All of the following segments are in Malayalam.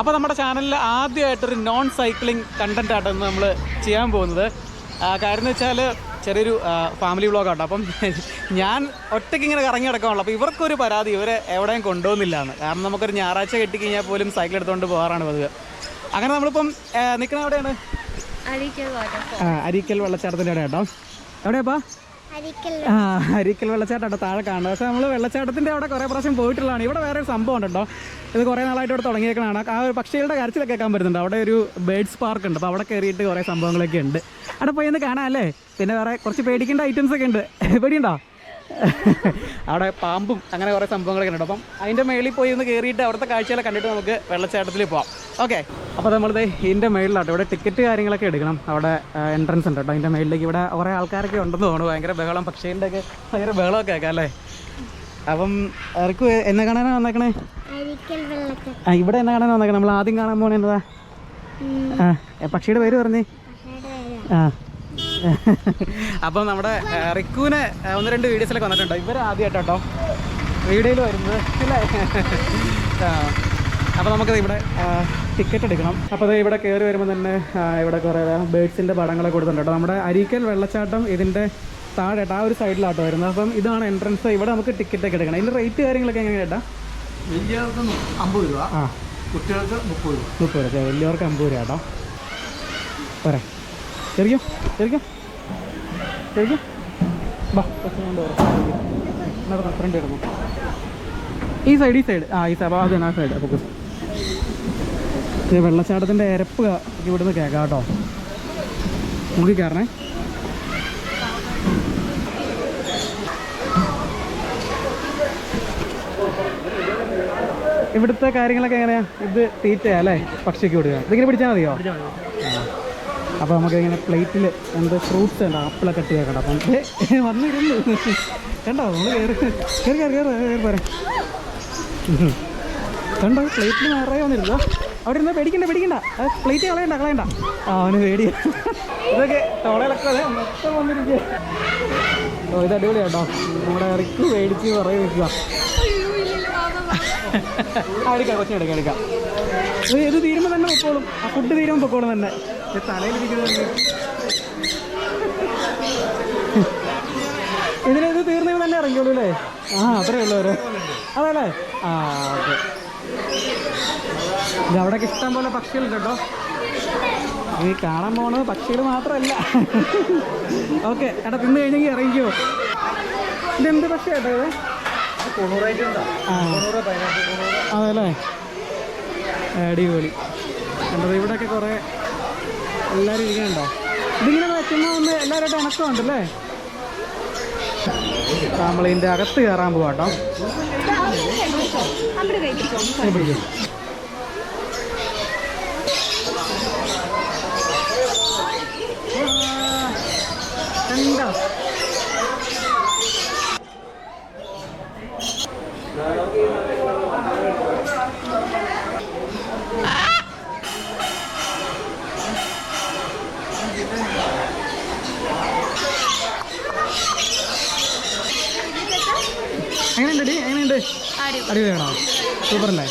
അപ്പോൾ നമ്മുടെ ചാനലിൽ ആദ്യമായിട്ടൊരു നോൺ സൈക്ലിംഗ് കണ്ടന്റ് ആയിട്ടാണ് നമ്മൾ ചെയ്യാൻ പോകുന്നത്. കാരണം കാര്യം എന്ന് വെച്ചാൽ ചെറിയൊരു ഫാമിലി വ്ലോഗാണ് അപ്പം ഞാൻ ഒറ്റയ്ക്ക് ഇങ്ങനെ കറങ്ങി കിടക്കാനുള്ളൂ അപ്പോൾ ഇവർക്കൊരു പരാതി ഇവരെ എവിടെയും കൊണ്ടുപോകുന്നില്ല എന്ന് കാരണം നമുക്കൊരു ഞായറാഴ്ച കെട്ടിക്കഴിഞ്ഞാൽ പോലും സൈക്കിൾ എടുത്തുകൊണ്ട് പോകാറാണ് പതിവ്. അങ്ങനെ നമ്മളിപ്പം നിൽക്കുന്നത് എവിടെയാണ്? അരിക്കൽ വെള്ളച്ചാട്ടത്തിന്റെ അവിടെ കേട്ടോ എവിടെയാപ്പാ? ആ അരിക്കൽ വെള്ളച്ചാട്ടം താഴെ കാണുന്നത്. പക്ഷേ നമ്മൾ വെള്ളച്ചാട്ടത്തിന്റെ അവിടെ കുറേ പ്രാവശ്യം പോയിട്ടുള്ളതാണ്. ഇവിടെ വേറെ ഒരു സംഭവം ഉണ്ടോ ഇത് കുറേ നാളായിട്ട് ഇവിടെ തുടങ്ങിയേക്കണ ആ ഒരു പക്ഷികളുടെ കരച്ചിലൊക്കെ കേൾക്കാൻ പറ്റുന്നുണ്ട്. അവിടെ ഒരു ബേഡ്സ് പാർക്ക് ഉണ്ട്. അപ്പോൾ അവിടെ കയറിയിട്ട് കുറേ സംഭവങ്ങളൊക്കെ ഉണ്ട്. അവിടെ പോയി ഒന്ന് കാണാം അല്ലേ? പിന്നെ വേറെ കുറച്ച് പേടിക്കേണ്ട ഐറ്റംസ് ഒക്കെ ഉണ്ട്. പേടിയുണ്ടോ? അവിടെ പാമ്പും അങ്ങനെ കുറേ സംഭവങ്ങളൊക്കെ ഉണ്ട്. അപ്പം അതിന്റെ മേളിൽ പോയി ഒന്ന് കയറിയിട്ട് അവിടുത്തെ കാഴ്ചകളെ കണ്ടിട്ട് നമുക്ക് വെള്ളച്ചാട്ടത്തിൽ പോവാം. ഓക്കെ. അപ്പോൾ നമ്മളിത് ഇതിന്റെ മേളിലാട്ടോ. ഇവിടെ ടിക്കറ്റ് കാര്യങ്ങളൊക്കെ എടുക്കണം. അവിടെ എൻട്രൻസ് ഉണ്ട് കേട്ടോ. അതിന്റെ മേളിലേക്ക് ഇവിടെ കുറേ ആൾക്കാരൊക്കെ ഉണ്ടെന്ന് തോന്നുന്നു. ഭയങ്കര ബഹളം. പക്ഷേന്റെ ഒക്കെ ഭയങ്കര ബഹളമൊക്കെ ആക്കാം അല്ലേ? അപ്പം ഇറക്കു എന്നെ കാണാനാണ് വന്നേക്കണേ? ആ ഇവിടെ എന്നെ കാണാനാ വന്നേക്കണേ. നമ്മൾ ആദ്യം കാണാൻ പോണേ എന്നതാ പക്ഷിയുടെ പേര് പറഞ്ഞേ. ആ. അപ്പം നമ്മുടെ ആ, റിക്കുവിന് ഒന്ന് രണ്ട് വീഡിയോസിലൊക്കെ വന്നിട്ടുണ്ടോ. ഇവർ ആദ്യമായിട്ടോ വീഡിയോയിൽ വരുന്നത് അല്ലേ? അപ്പോൾ നമുക്ക് ഇവിടെ ടിക്കറ്റ് എടുക്കണം. അപ്പോൾ അത് ഇവിടെ കയറി വരുമ്പോൾ തന്നെ ഇവിടെ കുറേ ബേഡ്സിന്റെ പടങ്ങളൊക്കെ കൊടുത്തിട്ടുണ്ട്. കേട്ടോ നമ്മുടെ അരീക്കൽ വെള്ളച്ചാട്ടം ഇതിന്റെ താഴെ ആ ഒരു സൈഡിലാട്ടോ വരുന്നത്. അപ്പം ഇതാണ് എൻട്രൻസ് ഇവിടെ നമുക്ക് ടിക്കറ്റ് ഒക്കെ എടുക്കണം. ഇതിന്റെ റേറ്റ് കാര്യങ്ങളൊക്കെ എങ്ങനെയാണ് ചേട്ടാ? വലിയവർക്ക് അമ്പത് രൂപ. ആ. കുട്ടികൾക്ക് മുപ്പത് രൂപ. മുപ്പത് രൂപ. വലിയവർക്ക് അമ്പത് രൂപ കേട്ടോ പോരാ. ചെറിയോ ചെറിയോ ബാ ഫ്രണ്ട് ഈ സൈഡ് ഈ സൈഡ് ആ ഈ സൈഡ് ആ സൈഡ് അപ്പോൾ വെള്ളച്ചാട്ടത്തിന്റെ എരപ്പ് ക- ഇവിടുന്ന് കേൾക്കാം കേട്ടോ. നോക്കി കയറണേ. ഇവിടുത്തെ കാര്യങ്ങളൊക്കെ എങ്ങനെയാ? ഇത് തീറ്റയാ അല്ലേ? പക്ഷിക്ക് വിടുക ഇതിങ്ങനെ പിടിച്ചാൽ മതിയോ? അപ്പോൾ നമുക്ക് ഇങ്ങനെ പ്ലേറ്റിൽ എന്ത് ഫ്രൂട്ട്സ് ഉണ്ട്. ആപ്പിളൊക്കെ കട്ട് വെക്കണം അപ്പം വന്നിരുന്നു. കണ്ടോ? നമ്മൾ കയറി കയറി കയറി കയറി കയറി പോരെ. കണ്ടോ? പ്ലേറ്റിൽ നിറയെ വന്നിരുന്നോ. അവിടെ ഇരുന്ന് പേടിക്കണ്ട പേടിക്കണ്ട. പ്ലേറ്റ് കളയണ്ട കളയണ്ട. ആ അവന് പേടി ഇതൊക്കെ തോളയിലൊക്കെ മൊത്തം വന്നിരിക്കുക ഓ ഇത് അടിപൊളിയാട്ടോ നമ്മുടെ റിക്ക് പേടിച്ച് പറയ വെക്കുക എടുക്കാം കൊച്ചിനെടുക്കാം എടുക്കാം ഇത് തീരുമ്പോൾ തന്നെ പൊക്കോളും. ആ ഫുഡ് തീരുമ്പോൾ പൊക്കോളും തന്നെ. തലയിലിരിക്കുന്നത് തീർന്നപ്പോൾ തന്നെ ഇറങ്ങിയുള്ളൂ അല്ലേ? ആ അത്രേ ഉള്ളൂ അവർ. അതല്ലേ ആ ഓക്കെ. അവിടെയൊക്കെ ഇഷ്ടം പോലെ പക്ഷികളുണ്ട് കേട്ടോ. ഈ കാണാൻ പോണത് പക്ഷികൾ മാത്രമല്ല. ഓക്കെ എടാ തിന്ന് കഴിഞ്ഞെങ്കിൽ ഇറങ്ങിക്കോ. ഇതെന്ത് പക്ഷിയാട്ടോ ഇത്? അതല്ലേ അടിപൊളി. കണ്ടത് ഇവിടെയൊക്കെ കുറേ എല്ലാവരും ഇരിക്കണുണ്ടോ ഇതിങ്ങനെ വെക്കുമ്പോൾ ഒന്ന് എല്ലാവരുമായിട്ട് ഇണക്കമുണ്ടല്ലേ നമ്മൾ ഇതിന്റെ അകത്ത് കയറാൻ പോവാട്ടോ പിടിക്ക്. കണ്ടോ എങ്ങനെയുണ്ട്? ഡി എങ്ങനെയുണ്ട് അടിപൊളിയാണോ? സൂപ്പറല്ലേ?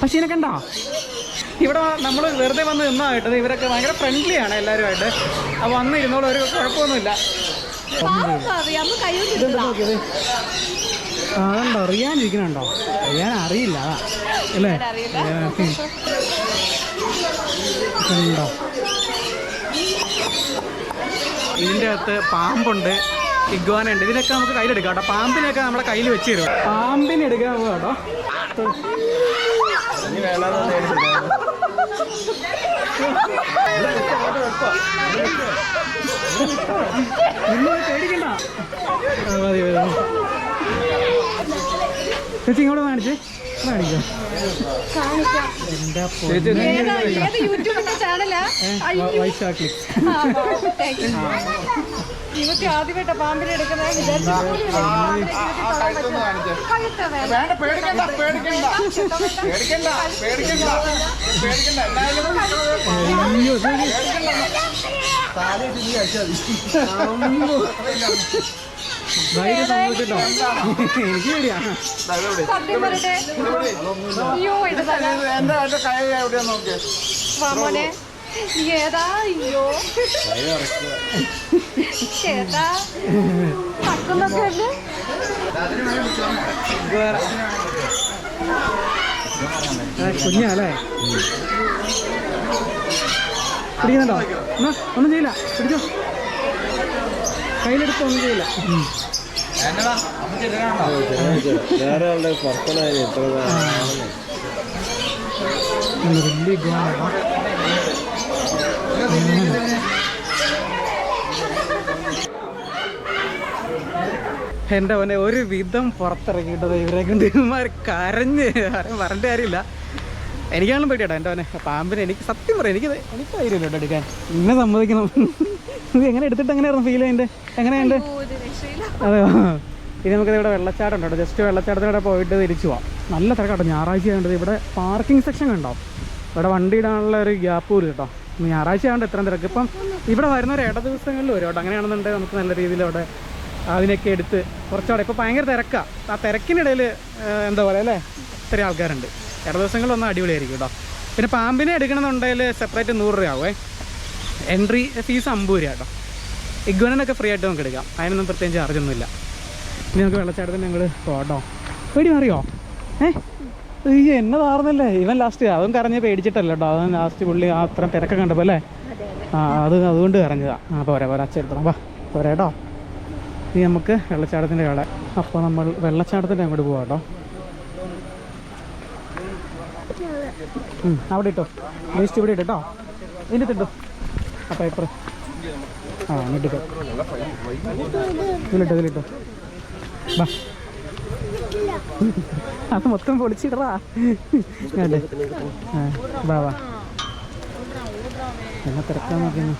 പശീനെ കണ്ടോ? ഇവിടെ നമ്മൾ വെറുതെ വന്ന് നിന്നാ കേട്ടത് ഇവരൊക്കെ ഭയങ്കര ഫ്രണ്ട്ലി ആണ് എല്ലാവരുമായിട്ട് അപ്പോൾ വന്ന് ഇരുന്നോളൂ ഒരു കുഴപ്പമൊന്നുമില്ല. അതുണ്ടോ റിയാൻ അറിയില്ല അതാ. അല്ലേ? ഉണ്ടോ ഇതിന്റെ അകത്ത് പാമ്പുണ്ട്. ഇഗ്വാന ഉണ്ട് ഇതിനൊക്കെ നമുക്ക് കയ്യിലെടുക്കാം കേട്ടോ. പാമ്പിനെയൊക്കെ നമ്മുടെ കയ്യിൽ വെച്ച് തരും പാമ്പിനെ കേട്ടോ. പേടിക്കണ്ട. മതി ചേച്ചി ഇങ്ങോട്ട് കാണിച്ചേ. കാണിക്കാം. എന്റെ യൂട്യൂബിന്റെ ചാനലാ? വൈശാഖി ഇവക്ക് ആദ്യമായിട്ട് പാമ്പിനെ എടുക്കുന്നത്. വേണ്ട പേടിക്കണ്ട പേടിക്കണ്ട. പേടിക്കണ്ട പേടിക്കണ്ട. പേടിക്കണ്ട. അമ്മോ. ധൈര്യം സമ്മതിച്ചിട്ടോ എനിക്ക് പേടിയാ. എന്റെ കൈ എവിടെയാ നോക്കിയേ? ഏതാ അയ്യോ ഏതാ പക്കുന്നൊക്കെ കുഞ്ഞാല്ലേ പിടിക്കുന്നുണ്ടോ? എന്നാ ഒന്നും ചെയ്യില്ല. പിടിച്ചോ. കയ്യിലെടുത്ത് ഒന്നും ചെയ്യില്ല. വേറെ ആളുടെ പുറത്തനായി എത്ര വലിയ ഗുണമാണ്. എന്റെ അവനെ ഒരു വിധം പുറത്തിറങ്ങിയിട്ടത് ഇവരെ കൊണ്ട് ഇവന്മാർ കരഞ്ഞ്. ആരും പറഞ്ഞിട്ട് കാര്യമില്ല. എനിക്കാണെങ്കിലും പേടിയാട്ടോ എന്റെ അവനെ പാമ്പിനെ എനിക്ക് സത്യം പറയാം എനിക്ക് എനിക്ക് ധൈര്യമില്ല കേട്ടോ എടുക്കാൻ. ഇന്നെ സമ്മതിക്കണം. ഇത് എങ്ങനെ എടുത്തിട്ട് എങ്ങനെയായിരുന്നു ഫീൽ അതിന്റെ എങ്ങനെയുണ്ട്? അതെയോ ഇനി നമുക്കിത് ഇവിടെ വെള്ളച്ചാട്ടം ഉണ്ടോ ജസ്റ്റ് വെള്ളച്ചാട്ടത്തിലൂടെ പോയിട്ട് തിരിച്ചു പോവാം. നല്ല തിരക്കാട്ടോ. ഞായറാഴ്ച ആയതുകൊണ്ട് ഇവിടെ പാർക്കിംഗ് സെക്ഷൻ ഉണ്ടാവും ഇവിടെ വണ്ടി ഇടാനുള്ള ഒരു ഗ്യാപ്പ് പോലും കേട്ടോ. ഞായറാഴ്ച ആണ്ട് എത്ര തിരക്ക്. ഇപ്പം ഇവിടെ വരുന്ന ഇട ദിവസങ്ങളിൽ വരും കേട്ടോ. അങ്ങനെയാണെന്നുണ്ടെങ്കിൽ നമുക്ക് നല്ല രീതിയിൽ അവിടെ അതിനൊക്കെ എടുത്ത് കുറച്ചവിടെ. ഇപ്പോൾ ഭയങ്കര തിരക്കാണ് ആ തിരക്കിനിടയിൽ എന്താ പറയുക അല്ലേ? ഇത്രയും ആൾക്കാരുണ്ട്. ഇട ദിവസങ്ങളിലൊന്നും അടിപൊളിയായിരിക്കും കേട്ടോ. പിന്നെ പാമ്പിനെ എടുക്കണമെന്നുണ്ടെങ്കിൽ സെപ്പറേറ്റ് നൂറ് രൂപയാവേ എൻട്രി ഫീസ് അമ്പത് രൂപ കേട്ടോ. ഇഗ്വനൊക്കെ ഫ്രീ ആയിട്ട് നമുക്ക് എടുക്കാം. അതിനൊന്നും പ്രത്യേകം ചാർജ് ഒന്നുമില്ല. ഇനി നമുക്ക് വെള്ളച്ചാട്ടത്തിന് ഞങ്ങൾ പോട്ടോ പേടി മാറിയോ? ഏ? അയ്യോ എന്നെ താർന്നല്ലേ ഇവൻ ലാസ്റ്റ് അവൻ കരഞ്ഞ് പേടിച്ചിട്ടല്ല കേട്ടോ അവൻ ലാസ്റ്റ് പുള്ളി ആ അത്രയും തിരക്കൊക്കെ കണ്ടപ്പോൾ അല്ലേ? ആ അത് അതുകൊണ്ട് കരഞ്ഞതാ. ആ പോരാ പോരാ അച്ചെടുത്തോളാം വാ പോരാ കേട്ടോ ഇനി നമുക്ക് വെള്ളച്ചാട്ടത്തിന്റെ കട. അപ്പോൾ നമ്മൾ വെള്ളച്ചാട്ടത്തിന്റെ അങ്ങോട്ട് പോവാം കേട്ടോ അവിടെ ഇട്ടോ. വേസ്റ്റ് ഇവിടെ ഇട്ടോ ഇതിന്റെ ഇട്ടോ ആ പേപ്പർ ആ ഇട്ടിട്ടോ ഇതിലിട്ടോ ഇതിലിട്ടോ. ബാ അത് മൊത്തം പൊളിച്ചിടറാ. അല്ലേ വാ വാ. എന്നാ തിരക്കാൻ നോക്കുന്നു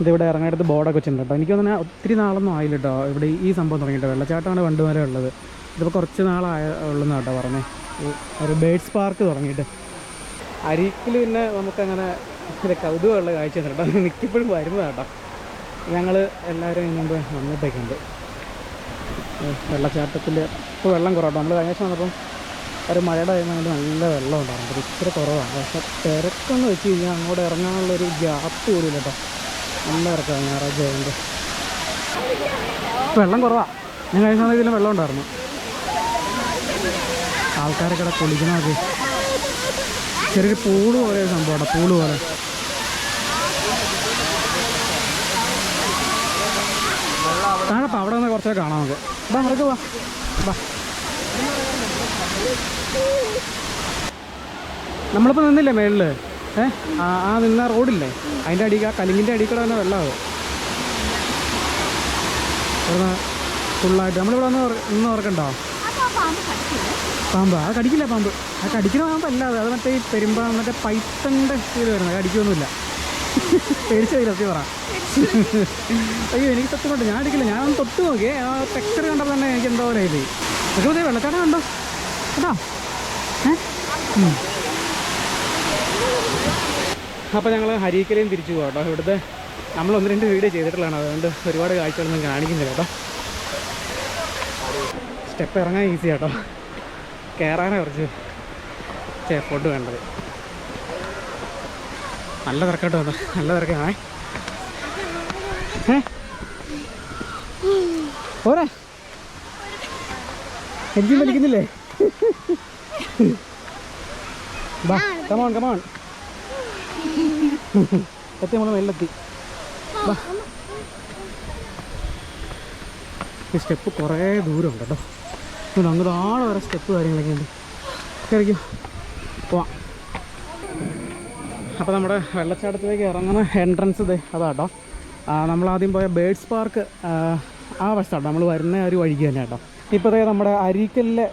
ഇതിവിടെ ഇറങ്ങാനടുത്ത് ബോർഡൊക്കെ വെച്ചിട്ടുണ്ട് കേട്ടോ. എനിക്ക് തോന്നുന്നത് ഒത്തിരി നാളൊന്നും ആയില്ല കേട്ടോ ഇവിടെ ഈ സംഭവം തുടങ്ങിയിട്ട്. വെള്ളച്ചാട്ടമാണ് പണ്ട് വരെ ഉള്ളത്. ഇതിപ്പോൾ കുറച്ച് നാളായ ഉള്ളെന്ന് കേട്ടോ പറഞ്ഞേ. ഒരു ബേഡ്സ് പാർക്ക് തുടങ്ങിയിട്ട്. അരീക്കിൽ പിന്നെ നമുക്കങ്ങനെ ഇച്ചിരി കൗതുകമുള്ള കാഴ്ച കേട്ടോ. നിൽക്കിപ്പോഴും വരുന്നതാട്ടോ ഞങ്ങൾ എല്ലാവരും ഇതിന് വന്നിട്ടൊക്കെ വന്നിട്ടൊക്കെയുണ്ട് വെള്ളച്ചാട്ടത്തിൽ ഇപ്പോൾ വെള്ളം കുറവാണ്. നമ്മൾ കഴിഞ്ഞ ദിവസം വന്നപ്പം ഒരു മഴയുടെ കഴിഞ്ഞാൽ നല്ല വെള്ളം ഉണ്ടായിരുന്നു. അപ്പോൾ ഇത്ര കുറവാണ്. പക്ഷെ തിരക്കെന്ന് വെച്ച് കഴിഞ്ഞാൽ അങ്ങോട്ട് ഇറങ്ങാനുള്ളൊരു ഗ്യാപ്പ് പോലും കേട്ടോ. നല്ല തിരക്കാണ് ഞായറാഴ്ച ആയതുകൊണ്ട്. വെള്ളം കുറവാണ് ഞാൻ കഴിഞ്ഞ ഇതിലും വെള്ളം ഉണ്ടായിരുന്നു. ആൾക്കാരൊക്കെ ഇവിടെ കുളിക്കണമൊക്കെ ചെറിയൊരു പൂൾ പോലെ സംഭവമാണ് പൂൾ പോലെ. താഴെപ്പാ അവിടെ നിന്ന് കുറച്ചൊക്കെ കാണാം നമുക്ക്. ബാ വാ. ബാ. നമ്മളിപ്പോൾ നിന്നില്ലേ മേളിൽ ഏ? ആ ആ നിന്ന റോഡില്ലേ? അതിന്റെ അടി ആ കലിങ്ങിന്റെ അടിയിൽ തന്നെ വെള്ളമാവും ഫുള്ളായിട്ട് നമ്മളിവിടെ ഒന്ന് നിന്ന് ഓർക്കണ്ടോ പാമ്പ്. അത് കടിക്കില്ല പാമ്പ്. ആ കടിക്കുന്ന പാമ്പല്ലാതെ അത്. മറ്റേ ഈ പെരുമ്പ മറ്റേ പൈത്തന്റെ ഇത് വരുന്നത്. കടിക്കൊന്നുമില്ല. പേടിച്ച പോയി സത്യം പറ. അയ്യോ എനിക്ക് സത്യം കൊണ്ട് ഞാൻ അടിക്കില്ല. ഞാൻ തൊട്ട് നോക്കിയേ ആ ടെക്സ്ചർ കണ്ടപ്പോൾ തന്നെ എനിക്ക് എന്തോ പോലെ ആയി. പക്ഷേ വെള്ളച്ചാട്ടം കണ്ടോ? കേട്ടോ. അപ്പോൾ ഞങ്ങൾ ഹരീക്കലയും തിരിച്ചു പോകാം കേട്ടോ. ഇവിടുത്തെ നമ്മൾ ഒന്ന് രണ്ട് വീഡിയോ ചെയ്തിട്ടുള്ളതാണ്. അതുകൊണ്ട് ഒരുപാട് കാഴ്ചകളൊന്നും കാണിക്കുന്നില്ല കേട്ടോ. സ്റ്റെപ്പ് ഇറങ്ങാൻ ഈസി കേട്ടോ. കയറാനാണ് കുറച്ച് എഫോർട്ട് വേണ്ടത്. നല്ല തിരക്കായിട്ട് വന്നു നല്ല തിരക്കാണേ. പോരാ. എനിക്ക് വലിക്കുന്നില്ലേ? ബാ കമോൺ കമോൺ എത്തി നമ്മൾ മേലെത്തി ബാ. ഈ സ്റ്റെപ്പ് കുറേ ദൂരമുണ്ട് കേട്ടോ. അങ്ങനെ ആളെ വരെ സ്റ്റെപ്പ് കാര്യങ്ങളൊക്കെ ഉണ്ട്. കയറിക്കോ. പോവാം. അപ്പോൾ നമ്മുടെ വെള്ളച്ചാട്ടത്തിലേക്ക് ഇറങ്ങുന്ന എൻട്രൻസ് ഇത് അതാട്ടോ. നമ്മൾ ആദ്യം പോയ ബേഡ്സ് പാർക്ക് ആ വശത്താട്ടോ നമ്മൾ വരുന്ന ഒരു വഴിക്ക് തന്നെ കേട്ടോ. ഇപ്പോൾ അതായത് നമ്മുടെ അരീക്കലിലെ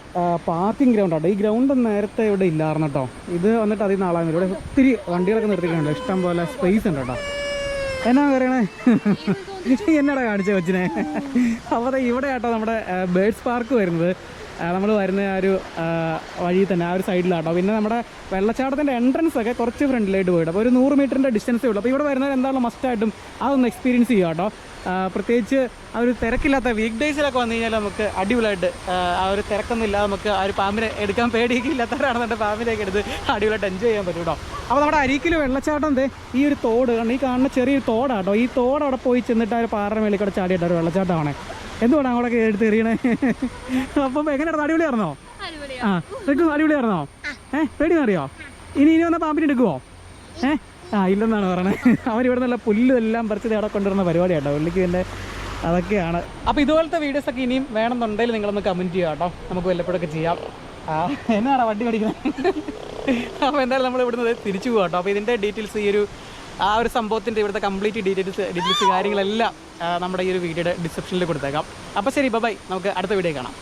പാർക്കിംഗ് ഗ്രൗണ്ട് ആട്ടോ. ഈ ഗ്രൗണ്ട് നേരത്തെ ഇവിടെ ഇല്ലായിരുന്നു കേട്ടോ. ഇത് വന്നിട്ട് അതിൽ നാളാകും ഇവിടെ ഒത്തിരി വണ്ടികളൊക്കെ നിർത്തിയിട്ടുണ്ട്. ഇഷ്ടം പോലെ സ്പേസ് ഉണ്ട് കേട്ടോ. എന്നാ പറയണേ? എന്നടാ കാണിച്ചേ കൊച്ചിനെ? അപ്പോൾ ഇവിടെ ആട്ടോ നമ്മുടെ ബേഡ്സ് പാർക്ക് വരുന്നത്. നമ്മൾ വരുന്ന ആ ഒരു വഴി തന്നെ ആ ഒരു സൈഡിലാട്ടോ. പിന്നെ നമ്മുടെ വെള്ളച്ചാട്ടത്തിന്റെ എൻട്രൻസ് ഒക്കെ കുറച്ച് ഫ്രണ്ടിലായിട്ട് പോയിട്ട്. അപ്പോൾ ഒരു നൂറ് മീറ്ററിന്റെ ഡിസ്റ്റൻസേ ഉള്ളൂ. അപ്പോൾ ഇവിടെ വരുന്നവർ എന്തായാലും മസ്റ്റായിട്ടും അതൊന്ന് എക്സ്പീരിയൻസ് ചെയ്യുക കേട്ടോ. പ്രത്യേകിച്ച് ആ ഒരു തിരക്കില്ലാത്ത വീക്ക് ഡേയ്സിലൊക്കെ വന്നു കഴിഞ്ഞാൽ നമുക്ക് അടിപൊളിയായിട്ട് ആ, ഒരു തിരക്കൊന്നും ഇല്ലാതെ നമുക്ക് ആ ഒരു പാമ്പിനെ എടുക്കാൻ പേടിയൊക്കെ ഇല്ലാത്തവരാണെന്നുണ്ടെങ്കിൽ പാമ്പിനെയൊക്കെ എടുത്ത് അടിപൊളിയായിട്ട് എൻജോയ് ചെയ്യാൻ പറ്റും കേട്ടോ. അപ്പോൾ നമ്മുടെ അരിക്കൽ വെള്ളച്ചാട്ടം എന്തേ ഈ ഒരു തോട് കാരണം ഈ കാണുന്ന ചെറിയൊരു തോടാട്ടോ. ഈ തോട് അവിടെ പോയി ചെന്നിട്ട് ആ ഒരു പാറ മേളിൽ ചാടിയിട്ട് ഒരു വെള്ളച്ചാട്ടമാണ്. എന്തുകൊണ്ടാണ് അങ്ങോട്ടൊക്കെ എടുത്ത് എറിയണേ? അപ്പം എങ്ങനെയാണ് അടിപൊളിയായിരുന്നോ? ആ എടുക്കും അടിപൊളിയായിരുന്നോ? ഏ പേടി മാറിയോ ഇനി ഇനി വന്ന പാമ്പിനെ എടുക്കുമോ ഏ? ആ ഇല്ലെന്നാണ് പറയണത് അവർ ഇവിടെ നല്ല പുല്ലും എല്ലാം പറിച്ചത് അവിടെ കൊണ്ടുവരുന്ന പരിപാടിയാട്ടോ. പുള്ളിക്ക് തന്നെ അതൊക്കെയാണ്. അപ്പോൾ ഇതുപോലത്തെ വീഡിയോസ് ഒക്കെ ഇനിയും വേണമെന്നുണ്ടെങ്കിൽ നിങ്ങളൊന്ന് കമന്റ് ചെയ്യാം കേട്ടോ. നമുക്ക് വല്ലപ്പോഴൊക്കെ ചെയ്യാം. ആ എന്നാണ് വണ്ടി പഠിക്കുന്നത് അപ്പോൾ എന്തായാലും നമ്മൾ ഇവിടുന്ന് തിരിച്ചു പോകാം കേട്ടോ അപ്പോൾ ഇതിന്റെ ഡീറ്റെയിൽസ് ഈ ഒരു ആ ഒരു സംഭവത്തിന്റെ ഇവിടുത്തെ കംപ്ലീറ്റ് ഡീറ്റെയിൽസ് ഡീറ്റെയിൽസ് കാര്യങ്ങളെല്ലാം നമ്മുടെ ഈ ഒരു വീഡിയോയുടെ ഡിസ്ക്രിപ്ഷനിൽ കൊടുത്തേക്കാം. അപ്പോൾ ശരി ബൈ നമുക്ക് അടുത്ത വീഡിയോ കാണാം.